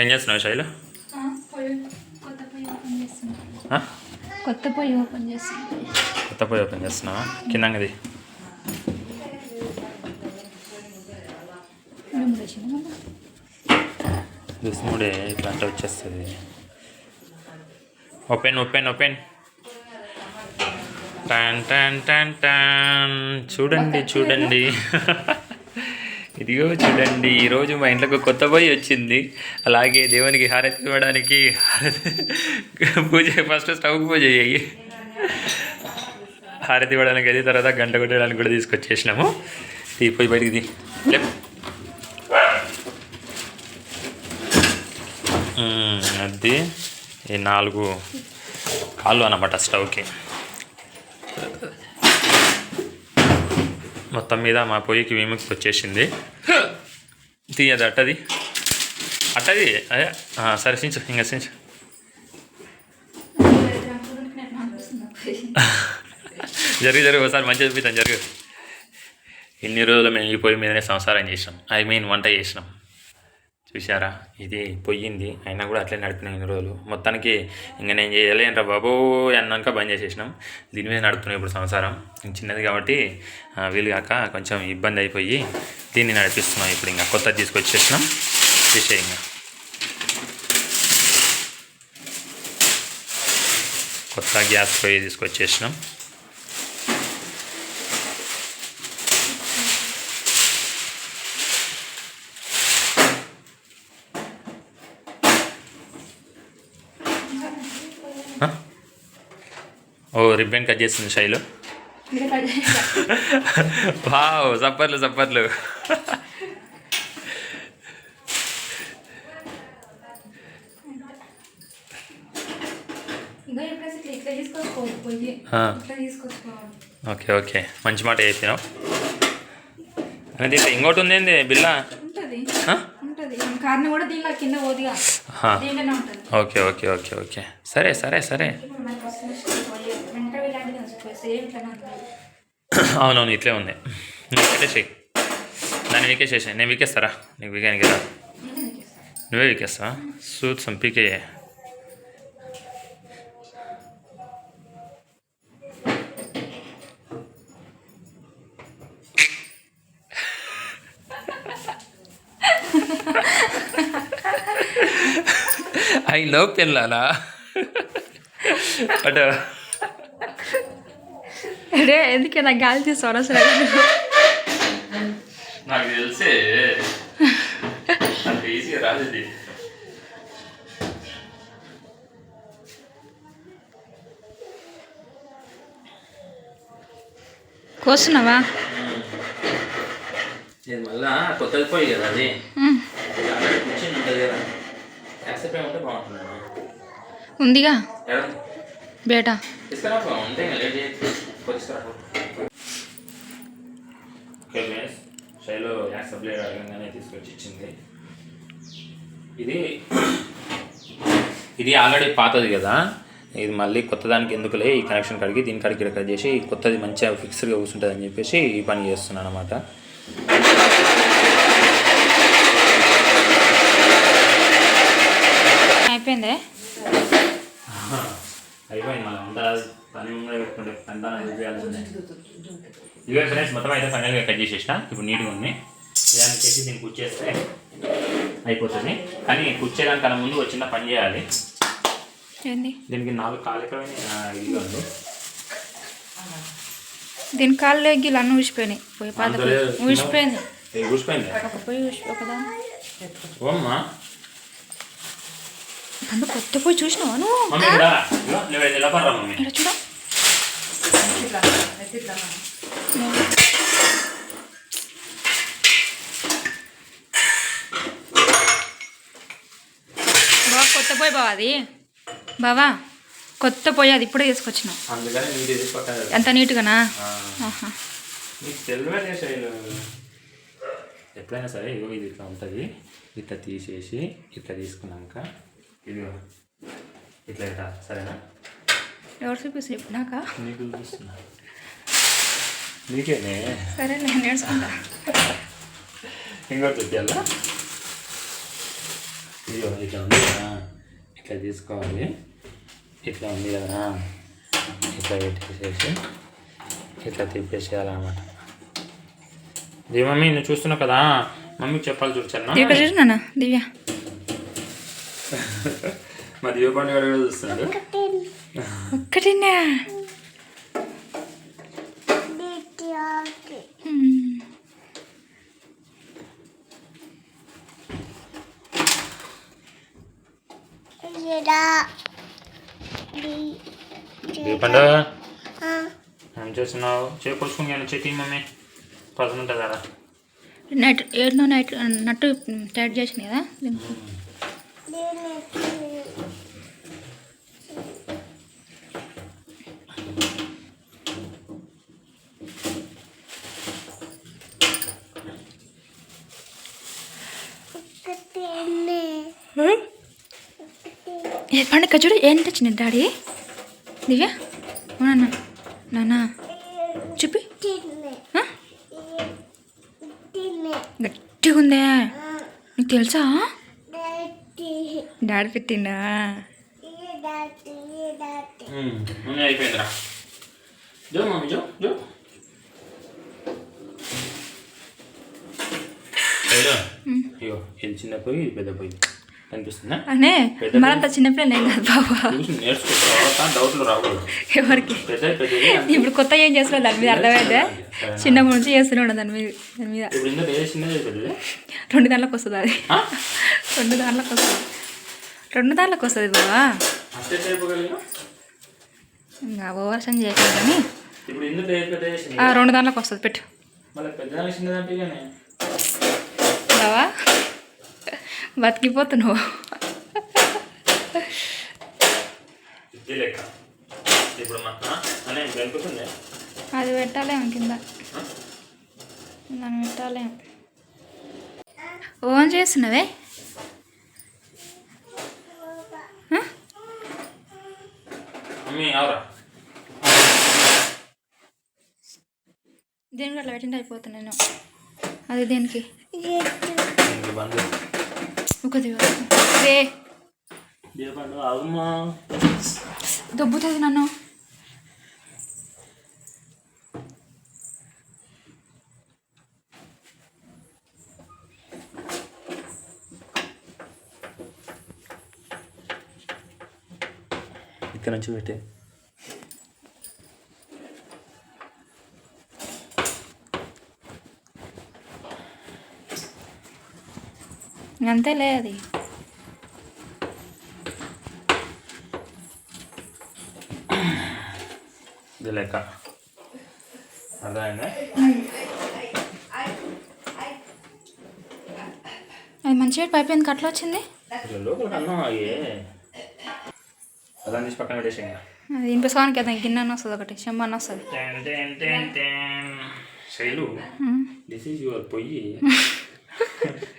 ఏం చేస్తున్నావు శైలు? కొత్త పొయ్యి ఓపెన్ చేస్తున్నా? కొత్త పొయ్యి ఓపెన్ చేస్తున్నావా? కిందంగది? దుస్ముడే ఇట్లా అంటే వచ్చేస్తుంది. Open open open. టాన్ టాన్ టాన్ టాన్. చూడండి చూడండి. ఇదిగో చూడండి ఈరోజు మా ఇంట్లోకి కొత్త పొయ్యి వచ్చింది. అలాగే దేవునికి హారతి ఇవ్వడానికి పూజ ఫస్ట్ స్టవ్ పూజ చేయి. హారతి ఇవ్వడానికి అది తర్వాత గంట కొట్టడానికి కూడా తీసుకొచ్చేసినాము. ఈ పోయి బయటికి అది ఈ నాలుగు కాళ్ళు అన్నమాట స్టవ్కి మొత్తం మీద మా పొయ్యికి విముక్తి వచ్చేసింది. తీయదు అట్టది. అట్టది అదే సరే సించు ఇంకా సించు. జరిగి జరిగి ఒకసారి మంచిగా చూపిస్తాను జరుగు. ఇన్ని రోజులు మేము ఈ పొయ్యి మీదనే సంసారం చేసినాం. ఐ మీన్ వంట చేసినాం. చూసారా ఇది పొయ్యింది. అయినా కూడా అట్లే నడిపినాం ఇన్ని రోజులు. మొత్తానికి ఇంకా నేను చేయలేనురా బాబు అన్నాక బంద్ చేసేసినాం. దీని మీద నడుపుతున్నాం ఇప్పుడు సంసారం. చిన్నది కాబట్టి వీలు కాక కొంచెం ఇబ్బంది అయిపోయి దీన్ని నడిపిస్తున్నాం ఇప్పుడు ఇంకా. కొత్తది తీసుకొచ్చేసినాం. చేసే ఇంకా కొత్త గ్యాస్ పొయ్యి తీసుకొచ్చేసినాం. ఓ రిబ్బన్ కట్ చేస్తుంది శైలు. వావ్ సప్పర్లు సప్పర్లు ఓకే ఓకే. మంచి మాట చెప్పినావు. అనేది ఇంకోటి ఉంది ఏంది బిల్ల? Okay okay okay okay. సరే సరే సరే ఇప్పుడు మనకు వస్తున్న పొయ్యి వెంటనే ఇలాంటిది వస్తుంది సేమ్ ఇట్లానే ఉంటుంది అవునవును ఇట్లే ఉంది. నువ్వు పెట్టేసేయి దాన్ని వీకేసేసాయి. నేను వీకేస్తారా? నీకు వీకానికి రా నేనే నీకు ఇస్తాను. నువ్వే వీకేస్తావా? సూత్సం పీకే. I love పెళ్ళాలా? అటు అరే ఎందుకే నాకు గాలి తీసుకోవాలి అసలు నాకు తెలిసే. అంత ఈజీగా రాదు ఇది. కోస్తున్నావా ఇది మళ్ళా కొత్తది పోయి కదా అది. కూర్చొని ఉంటుంది కదా. యాక్సెప్ట్ ఉంటే బాగుంటుంది ఉందిగా? బేటా. తీసుకురా ఉంటే లేట్ తీసుకురా ఓకే మేస్ శైలో గ్యాస్ సప్లై అడగంగానే తీసుకొచ్చి ఇచ్చింది. ఇది ఇది ఆల్రెడీ పాతది కదా. ఇది మళ్ళీ కొత్త దానికి ఎందుకులే? ఈ కనెక్షన్ కడిగి దీని కడిగి ఇక్కడ చేసి కొత్తది మంచిగా ఫిక్స్డ్గా కూర్చుంటుంది అని చెప్పేసి ఈ పని చేస్తున్నాను అనమాట అయిపోయిందే అయిపోయింది మనం అంతా పని ముందే పెట్టుకుంటే అంతా చూపించాల్సిందే ఇవే ఫ్రెండ్స్ మొత్తం అయితే ఫైనల్గా కట్ చేసేసిన. ఇప్పుడు నీట్గా ఉంది. దానికి చేసి దీన్ని కుచ్చేస్తే అయిపోతుంది. కానీ కుచ్చేదానికన్నా ముందు చిన్న పని చేయాలి. దీనికి నాలుగు కాలికమైన ఇదిగా ఉంది. దీని కాళ్ళు అన్నీ ఊసిపోయినాయి పోయి పాత. ఊసిపోయింది ఓమ్మా. అందు కొత్త పొయ్యి చూసినావా నువ్వు? మమ్మీ మమ్మీ ఇక్కడ చూడ బావా కొత్త పొయ్యి బావా అది. బావా కొత్త పొయ్యి అది ఇప్పుడే తీసుకొచ్చినావు. అందుకని నీటి తీసి పక్కన పెట్టు. ఎంత నీట్గానా? ఎప్పుడైనా సరే ఇగో ఇది ఇట్లా ఉంటుంది. ఇట్లా తీసేసి ఇట్లా తీసుకున్నాక ఇది ఇట్లా ఇట్లా సరేనా? ఎవరు చూపిస్తే ఇప్పుడు నాకా నీకు చూపిస్తున్నా నీకేనే? సరే నేను నేర్చుకుంటా. ఇంకోటి చెప్పాలా ఇది ఇట్లా ఉంది కదా ఇట్లా తీసుకోవాలి. ఇట్లా ఉంది కదా ఇట్లా పెట్టేసేసి ఇట్లా తిప్పేసేయాలన్నమాట. ఇది మమ్మీ నువ్వు చూస్తున్నావు కదా? మమ్మీకి చెప్పాలి ఇక్కడ చూసినా దివ్య. మా పండుగ కూడా చూస్తున్నాడు పండుగ ఏం చేస్తున్నావు? చేకొచ్చుకుని చెక్కి మమ్మీ. పదం ఉంటుంది కదా. నైట్ ఏడునో నైట్ నట్టు టైట్ చేసింది కదా? ఏ పండుగ చూడు ఏంటి వచ్చింది డాడీ? దివ్య? ఓ నాన్న నాన్న. చూపి. ఆ? గట్టిగా ఉందే. నీకు తెలుసా? డాడీ పెట్టిండా అయిపోయిందిరా. జో మమ్మీ జో జో. ఇది చిన్న పొయ్యి ఇది పెద్ద పొయ్యి. కనిపిస్తుందా అనే మరంత చిన్నపిల్లలు ఏం కాదు బాబా. డౌట్లు రాకూడదు. ఎవరికి? ఇప్పుడు కొత్త ఏం చేస్తున్నావు? దాని మీద అర్థమైతే చిన్నప్పటి నుంచి చేస్తున్నాడు దాని మీద దాని మీద. రెండు దాంట్లోకి వస్తుంది అది? రెండు దాంట్లోకి వస్తుంది. రెండు దాంట్లోకి వస్తుంది బాబా. ఇంకా ఓవర్షన్ చేయలేదు కానీ. రెండు దాంట్లోకి వస్తుంది పెట్టు. బావా బతికిపోతున్నావు అది పెట్టాలేం కింద దాన్ని పెట్టాలేం ఓన్ చేస్తున్నావే దేనికి అట్లా పెట్టింటే అయిపోతాను నేను అది దేనికి ఒక రే. దొబ్బుతుంది నన్ను. ఇక్కడ నుంచి పెట్టే. అంతేలే అది. ఇది లెక్క. అర్థమైందా? అది మంచిగా పైప్ ఎందుకు అట్లా వచ్చింది అలా తీసి పక్కన పెట్టేసి అది ఇనిపిసుకోవడానికి కదా గిన్నె వస్తుంది ఒకటి చెమ్మ అని వస్తుంది శైలు దిస్ ఈజ్ యువర్ పొయ్యి.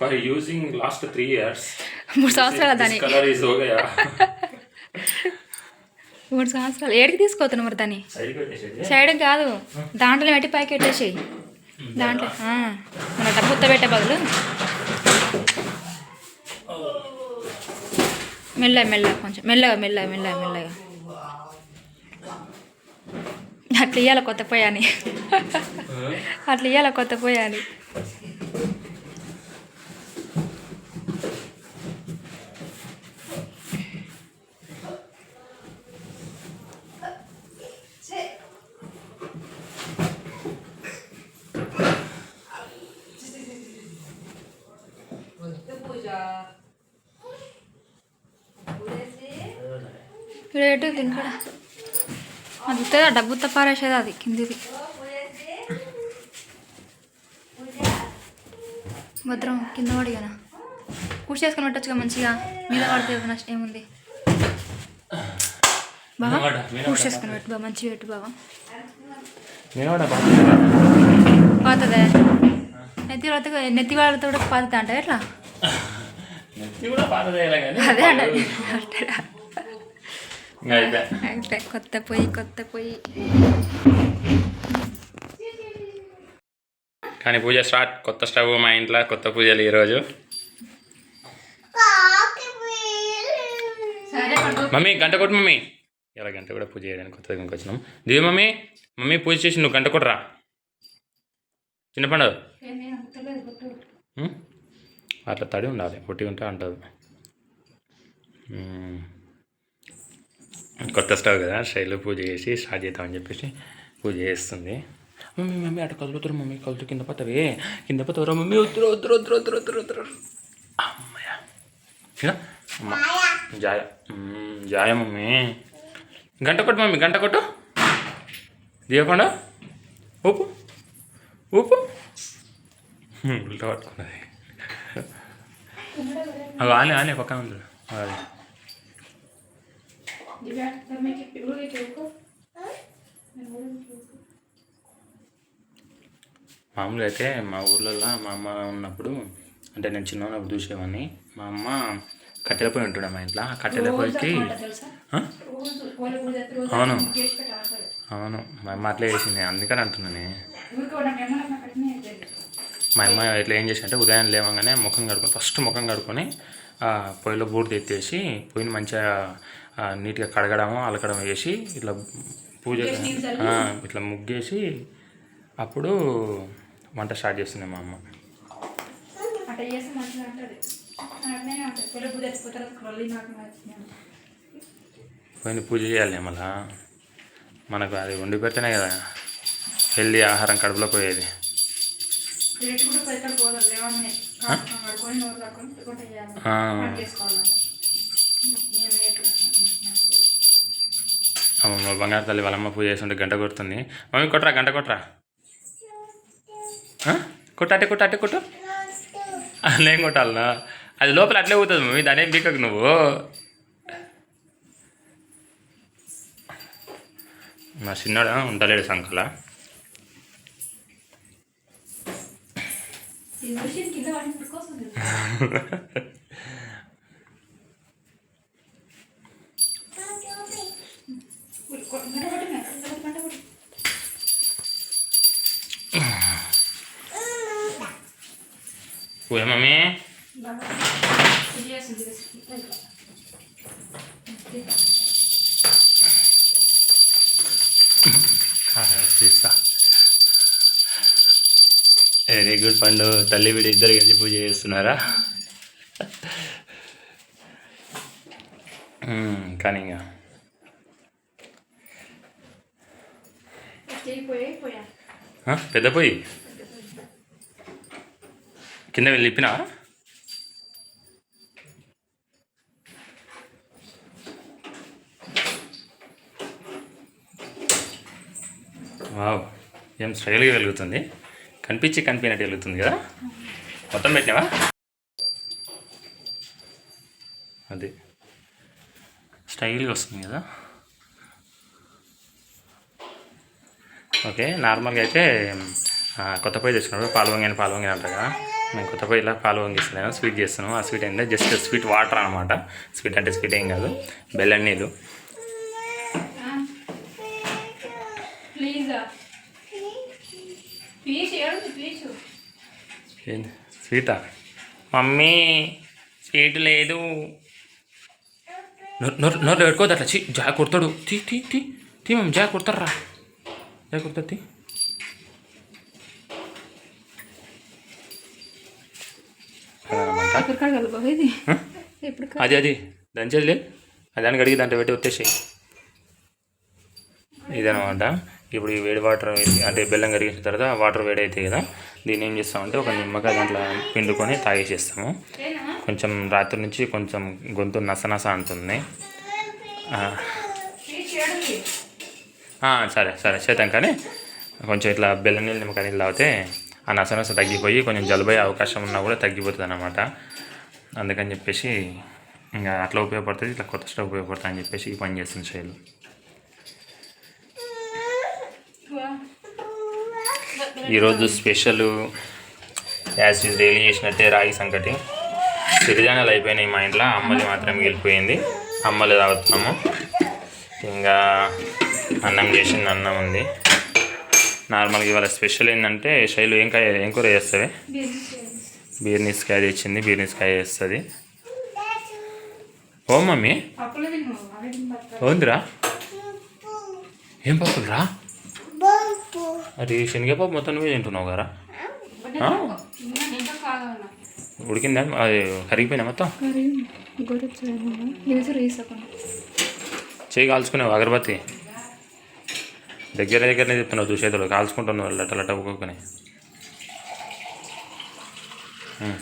For using last three years మూడు సంవత్సరాలు దాని. కలర్ ఈజ్ ఓగయా మూడు సంవత్సరాలు. ఏడికి తీసుకోతున్నావు మరి దాన్ని? సైడ్ కాదు. దాంట్లో పెట్టి పైకి పెట్టేసేయి దాంట్లో. మన డబ్బుత్త పెట్టే బదులు. మెల్లగా మెల్లగా కొంచెం మెల్లగా మెల్లగా మెల్లగా మెల్లగా. అట్లా ఇయ్యాల కొత్త పోయాని అట్లా ఇయ్యాల కొత్త పోయాని ఇక్కడ ఎటు దీని కూడా అది ఇస్తుందా డబ్బు తప్పారేసేది అది కిందిది భద్రం కింద పడిగానా కూర్చి చేసుకొని పెట్టచ్చుగా మంచిగా మీద పడితే నష్టం ఏముంది బాబా వినబడ్డా? వినబడ్డా? కూర్చి చేసుకొని పెట్టు బాబా మంచిగా పెట్టు బాబా పాతదే నెత్తి వాళ్ళతో నెత్తి వాళ్ళతో కూడా పాత అంటే ఎట్లా అదే అంటే అయిపోయి కొత్త పొయ్యి కొత్త పొయ్యి కానీ పూజ స్టార్ట్ కొత్త స్టవ్ మా ఇంట్లో కొత్త పూజలు ఈరోజు కాకి మమ్మీ గంట కొట్టు మమ్మీ ఇలా గంట కూడా పూజ చేయడానికి కొత్తగా ఇంకొక వచ్చినాం దివి మమ్మీ మమ్మీ పూజ చేసి నువ్వు గంట కొట్టరా. చిన్న పండుగ? అట్లా తడి ఉండాలి పొట్టి ఉంటే అంటుంది. కొత్త స్టవ్ కదా శైలు పూజ చేసి స్టార్ట్ చేద్దామని చెప్పేసి పూజ చేస్తుంది. మమ్మీ మమ్మీ అటు కదులుతురు మమ్మీ కదులు కింద పట్టవే కింద పట్టవరా మమ్మీ? వద్దురు వద్దురు వద్దురు వద్దురు వద్దురు వద్దురు అమ్మయ్య. జాయ. జాయ మమ్మీ. గంట కొట్టు మమ్మీ గంట కొట్టు. దీయకుండా ఊపు. ఊపు. ఉల్టా పట్టుకున్నది. అవి ఆనే ఆనే పక్కన ఉంది అది మామూలుగా అయితే మా ఊర్లలో మా అమ్మ ఉన్నప్పుడు అంటే నేను చిన్న ఉన్నప్పుడు చూసేవాడిని మా అమ్మ కట్టెల పొయ్యి ఉంటుండే మా ఇంట్లో. ఆ కట్టెల పొయ్యికి? అవును. అవును. మా అమ్మ అట్లే చేసింది. అందుకని అంటున్నాను మా అమ్మ ఇట్లా ఏం చేసి అంటే ఉదయం లేవగానే ముఖం కడుక్కొని ఫస్ట్ ముఖం కడుక్కొని ఆ పొయ్యిలో బూడిద ఎత్తేసి పొయ్యిని మంచిగా నీట్గా కడగడము అలకడం వేసి ఇట్లా పూజ ఇట్లా ముగ్గేసి అప్పుడు వంట స్టార్ట్ చేస్తుంది మా అమ్మ. పోయిన పూజ చేయాలి మళ్ళా. మనకు అది వండి పెడితేనే కదా. హెల్దీ ఆహారం కడుపులో పోయేది. మా బంగారు తల్లి వాళ్ళమ్మ పూజ చేస్తుంటే గంట కొడుతుంది. మమ్మీ కొట్టరా గంట కొట్టరా ఆ? కొట్టు అట్టే కొట్టు. నేను కొట్టాలనా? అది లోపల అట్లే పోతుంది మమ్మీ దాని ఏం బీకకు నువ్వు? మా చిన్నోడు ఉండలేడు సంకల. పూజ మమ్మీ. తీస్తా. వెరీ గుడ్ పండు. తల్లి వీడి ఇద్దరు కలిసి పూజ చేస్తున్నారా? కానీ ఇంకా పోయి పోయా ఆ, పెద్ద పొయ్యి. కింద వెళ్ళి ఇప్పినా వావ్ ఏం స్టైల్గా వెలుగుతుంది. కనిపించి కనిపించినట్టు వెలుగుతుంది కదా? మొత్తం పెట్టినావా? అది. స్టైల్గా వస్తుంది కదా? ఓకే నార్మల్గా అయితే కొత్త పొయ్యి తెచ్చుకున్నప్పుడు పాలు వంగిన పాలు వంగిన అంటారు కదా. మేము కొత్త పొయ్యిలో పాలు వంగిస్తున్నాను స్వీట్ చేస్తున్నాం ఆ స్వీట్ ఏంటంటే జస్ట్ స్వీట్ వాటర్ అనమాట స్వీట్ అంటే స్వీట్ ఏం కాదు బెల్లం నీళ్ళు. స్వీటా? మమ్మీ స్వీట్ లేదు. నోరు నోరు పెట్టుకోవద్దు అట్లా. చీ జా కొడతాడు. తీ తీ తీ తీ మమ్మీ జా కొడతారా కడగలు బాబు ఇది ఎప్పుడు అది అది దంచేది దానికి అడిగి దాంట్లో పెట్టి వచ్చేసాయి ఇదనమాట ఇప్పుడు ఈ వేడి వాటర్ అంటే బెల్లం కరిగించిన తర్వాత వాటర్ వేడి అవుతాయి కదా దీన్ని ఏం చేస్తామంటే ఒక నిమ్మకాయ దాంట్లో పిండుకొని తాగేసేస్తాము. కొంచెం రాత్రి నుంచి కొంచెం గొంతు నస నస అంటుంది సరే సరే చేద్దాం కానీ కొంచెం ఇట్లా బెల్లం నీళ్ళు నిమ్మకాయ నీళ్ళు తాగితే ఆ నస నస తగ్గిపోయి కొంచెం జలుబు అయ్యే అవకాశం ఉన్నా కూడా తగ్గిపోతుంది అనమాట అందుకని చెప్పేసి ఇంకా అట్లా ఉపయోగపడుతుంది ఇట్లా కొత్త స్టవ్ ఉపయోగపడుతుంది అని చెప్పేసి ఈ పని చేస్తుంది శైలు. ఈరోజు స్పెషల్ యాజ్ ఈజ్ డైలీ చేసినట్టే రాగి సంకటి. సిరిధాన్యాలు అయిపోయినాయి మా ఇంట్లో అమ్మలి మాత్రం మిగిలిపోయింది అమ్మలు తాగుతున్నాము. ఇంకా అన్నం చేసింది అన్నం ఉంది. నార్మల్గా ఇవాళ స్పెషల్ ఏంటంటే శైలు ఏం కాయ ఏం కూర చేస్తావే బీర్నీస్ కాయ తెచ్చింది బీర్నీస్ కాయ చేస్తుంది. ఓ మమ్మీ. ఓందిరా? ఏం పప్పులురా అది శనగపప్పు మొత్తం నువ్వే తింటున్నావు కదా. ఉడికిందా? అది కరిగిపోయినా మొత్తం? చేయి కాల్చుకునేవు అగరబత్తి? దగ్గర దగ్గరనే చెప్తున్నావు చూసేతడు కాల్చుకుంటున్నావు లట లట ఒక్కొక్కని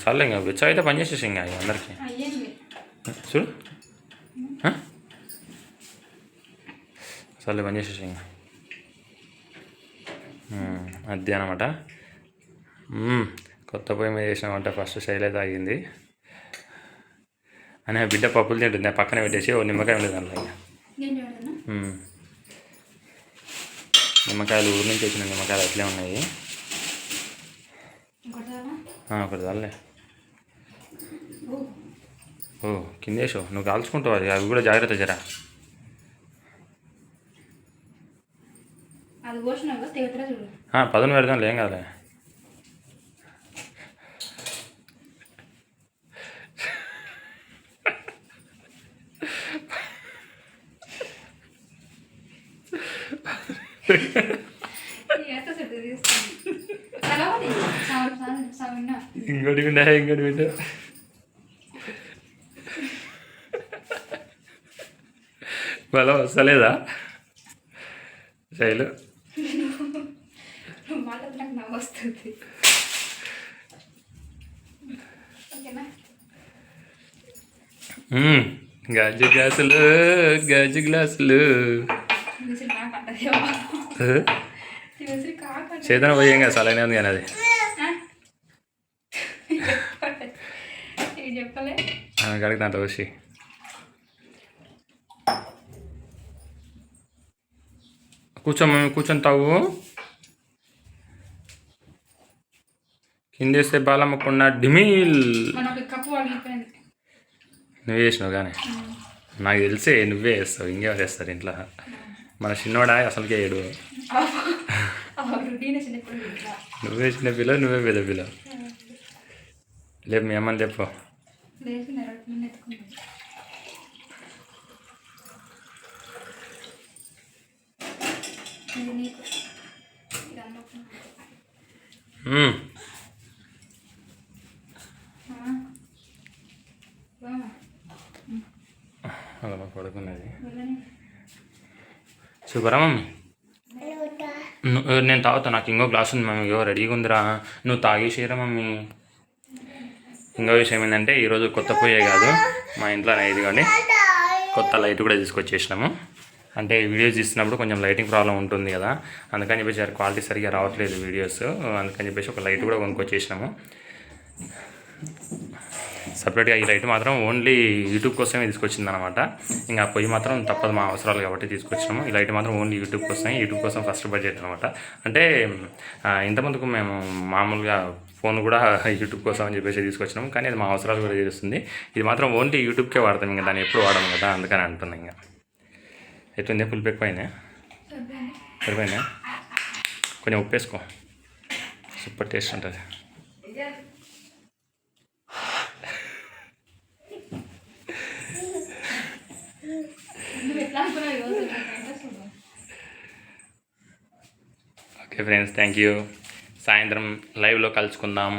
సర్లే ఇంకా వెచ్చ అయితే పని చేసేసి ఇంకా అందరికీ. చూడు? సర్లే పని చేసేసి ఇంకా. అది అనమాట కొత్త పొయ్యి మీద చేసినామంటే ఫస్ట్ శైలే తాగింది. అని బిడ్డ పప్పులు తింటుంది పక్కన పెట్టేసి ఓ నిమ్మకాయ ఉండేది దాంట్లో ఇంకా నేను చూడనా ఉమ్. నిమ్మకాయలు ఊరి నుంచి వచ్చిన నిమ్మకాయలు అట్లే ఉన్నాయి. ఒకటి చాలే ఓ. కిందేసో నువ్వు కాల్చుకుంటావు అది. అవి కూడా జాగ్రత్త జరా. పదును పెడదాం ఏం కాదులే ఎంత సెట్ తీస్తుంది చదవది సౌండ్ సౌండ్ సౌండ్ ఇంకోటి విండా ఇంకోటి విండా బలం వస్తలేదా శైలు. గాజు గ్లాసులు గాజు గ్లాసులు చేతన పోయాం కదా సలైన ఉంది కానీ అది ఇది చెప్పలే? దాంట్లో వచ్చి కూర్చో మమ్మీ కూర్చొని తాగు. కిందేస్తే బాలమ్మకున్న డిమీల్. నువ్వే చేసినావు కానీ. నాకు తెలిసే నువ్వే వేస్తావు ఇంకెవరు వేస్తారు ఇంట్లో. మన చిన్నవాడా అసలుకే ఏడు. నువ్వే చిన్న పిల్ల నువ్వే పెద్ద పిల్ల. లేపు మీ అమ్మని లేపు. లేచి రొటీన్ ఎత్తుకుంటాం ఇది నీకు. ఇది అమ్మకు మ్మ్. అలా పడుకున్నది సూపరా మమ్మీ ను- నేను తాగుతా నాకు ఇంకో గ్లాస్ ఉంది మమ్మీ. ఇగో రెడీగా ఉందిరా. నువ్వు తాగేసేయరా మమ్మీ. ఇంకో విషయం ఏంటంటే ఈరోజు కొత్త పొయ్యే కాదు. మా ఇంట్లోనే ఇదిగోండి కొత్త లైట్ కూడా తీసుకొచ్చేసినాము. అంటే వీడియోస్ తీసినప్పుడు కొంచెం లైటింగ్ ప్రాబ్లం ఉంటుంది కదా. అందుకని చెప్పేసి క్వాలిటీ సరిగా రావట్లేదు వీడియోస్. అందుకని చెప్పేసి ఒక లైట్ కూడా కొనుక్కొచ్చేసినాము. సపరేట్గా ఈ లైట్ మాత్రం ఓన్లీ యూట్యూబ్ కోసమే తీసుకొచ్చింది అనమాట ఇంకా పొయ్యి మాత్రం తప్పదు మా అవసరాలు కాబట్టి తీసుకొచ్చినాము. ఈ లైట్ మాత్రం ఓన్లీ యూట్యూబ్ కోసమే యూట్యూబ్ కోసం ఫస్ట్ బడ్జెట్ అనమాట అంటే ఇంతమందికి మేము మామూలుగా ఫోన్ కూడా యూట్యూబ్ కోసం అని చెప్పేసి తీసుకొచ్చినాము. కానీ అది మా అవసరాలు కూడా తీరుస్తుంది. ఇది మాత్రం ఓన్లీ యూట్యూబ్కే వాడతాం. ఇంకా దాన్ని ఎప్పుడు వాడము కదా అందుకని అంటున్నాం ఇంకా. ఎట్లుంది? పులిపు ఎక్కువైందా సరిపోయిందా కొంచెం ఉప్పు వేసుకో సూపర్ టేస్ట్ ఉంటుంది నువ్వు ఎట్లా అనుకున్నావు ఈరోజు ఇంట్రెస్ట్ ఉందా? ఓకే ఫ్రెండ్స్ థ్యాంక్ యూ సాయంత్రం లైవ్లో కలుసుకుందాం.